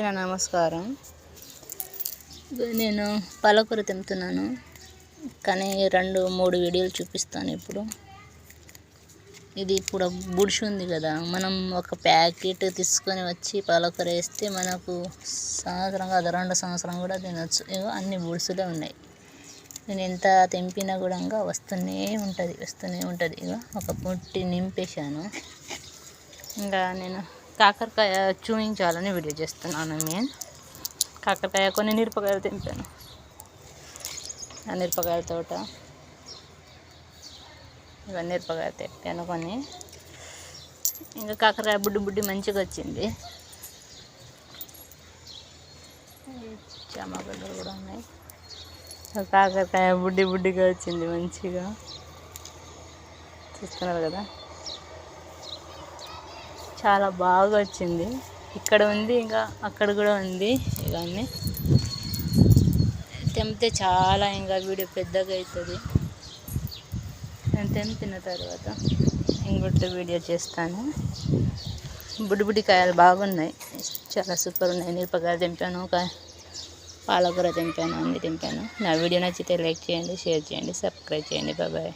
నా నమస్కారం. నేను పాలకూర తెంపుతున్నాను కానీ రెండు మూడు వీడియోలు చూపిస్తాను ఇప్పుడు. ఇది ఇప్పుడు బుడిషి ఉంది కదా మనం ఒక ప్యాకెట్ తీసుకొని వచ్చి పాలకూర వేస్తే మనకు సంవత్సరం కాదు రెండు సంవత్సరం కూడా తినచ్చు. ఇగో అన్ని బుడుసులే ఉన్నాయి. నేను ఎంత తెంపినా కూడా ఇంకా వస్తూనే ఉంటుంది వస్తూనే ఉంటుంది. ఇగో ఒక పుట్టి నింపేశాను. ఇంకా నేను కాకరకాయ చూపించాలని వీడియో చేస్తున్నాను నేను కాకరకాయ కొన్ని మిరపకాయలు తెంపాను ఆ మిరపకాయల తోట. ఇవన్నీ మిరపకాయ తెంపాను కొన్ని. ఇంకా కాకరకాయ బుడ్డి బుడ్డి మంచిగా వచ్చింది. చామగడ్డలు కూడా ఉన్నాయి. కాకరకాయ బుడ్డి బుడ్డిగా వచ్చింది మంచిగా. చూస్తున్నారు కదా? చాలా బాగా వచ్చింది. ఇక్కడ ఉంది ఇంకా అక్కడ కూడా ఉంది. ఇవన్నీ తెంపితే చాలా ఇంకా వీడియో పెద్దగా అవుతుంది నేను తెంపిన తర్వాత ఇంకొక వీడియో చేస్తాను. బుడిబుడికాయలు కాయలు బాగున్నాయి. చాలా సూపర్ ఉన్నాయి. మిరపకాయలు తెంపాను ఒక పాలకూర తెంపాను అన్నీ తెంపాను. నా వీడియో నచ్చితే లైక్ చేయండి షేర్ చేయండి సబ్స్క్రైబ్ చేయండి. బాబాయ్